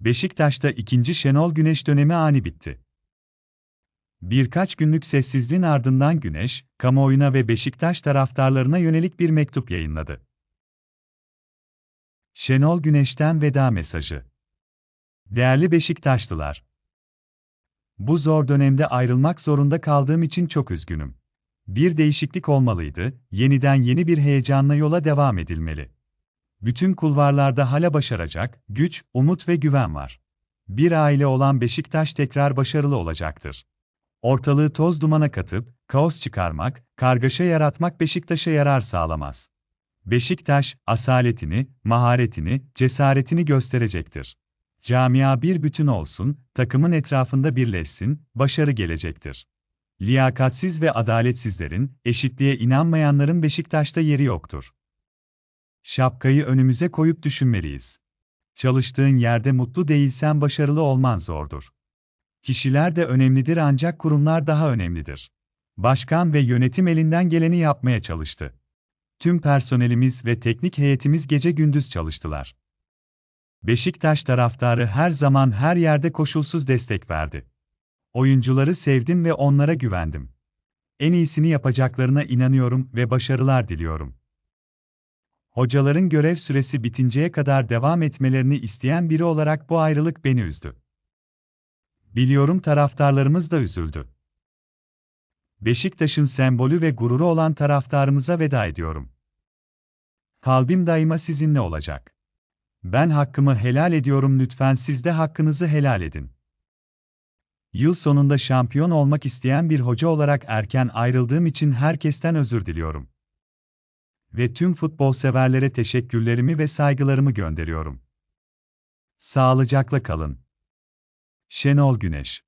Beşiktaş'ta ikinci Şenol Güneş dönemi ani bitti. Birkaç günlük sessizliğin ardından Güneş, kamuoyuna ve Beşiktaş taraftarlarına yönelik bir mektup yayınladı. Şenol Güneş'ten veda mesajı. Değerli Beşiktaşlılar, bu zor dönemde ayrılmak zorunda kaldığım için çok üzgünüm. Bir değişiklik olmalıydı, yeniden yeni bir heyecanla yola devam edilmeli. Bütün kulvarlarda hala başaracak, güç, umut ve güven var. Bir aile olan Beşiktaş tekrar başarılı olacaktır. Ortalığı toz dumana katıp, kaos çıkarmak, kargaşa yaratmak Beşiktaş'a yarar sağlamaz. Beşiktaş, asaletini, maharetini, cesaretini gösterecektir. Camia bir bütün olsun, takımın etrafında birleşsin, başarı gelecektir. Liyakatsiz ve adaletsizlerin, eşitliğe inanmayanların Beşiktaş'ta yeri yoktur. Şapkayı önümüze koyup düşünmeliyiz. Çalıştığın yerde mutlu değilsen başarılı olman zordur. Kişiler de önemlidir ancak kurumlar daha önemlidir. Başkan ve yönetim elinden geleni yapmaya çalıştı. Tüm personelimiz ve teknik heyetimiz gece gündüz çalıştılar. Beşiktaş taraftarı her zaman her yerde koşulsuz destek verdi. Oyuncuları sevdim ve onlara güvendim. En iyisini yapacaklarına inanıyorum ve başarılar diliyorum. Hocaların görev süresi bitinceye kadar devam etmelerini isteyen biri olarak bu ayrılık beni üzdü. Biliyorum taraftarlarımız da üzüldü. Beşiktaş'ın sembolü ve gururu olan taraftarımıza veda ediyorum. Kalbim daima sizinle olacak. Ben hakkımı helal ediyorum lütfen siz de hakkınızı helal edin. Yıl sonunda şampiyon olmak isteyen bir hoca olarak erken ayrıldığım için herkesten özür diliyorum. Ve tüm futbol severlere teşekkürlerimi ve saygılarımı gönderiyorum. Sağlıcakla kalın. Şenol Güneş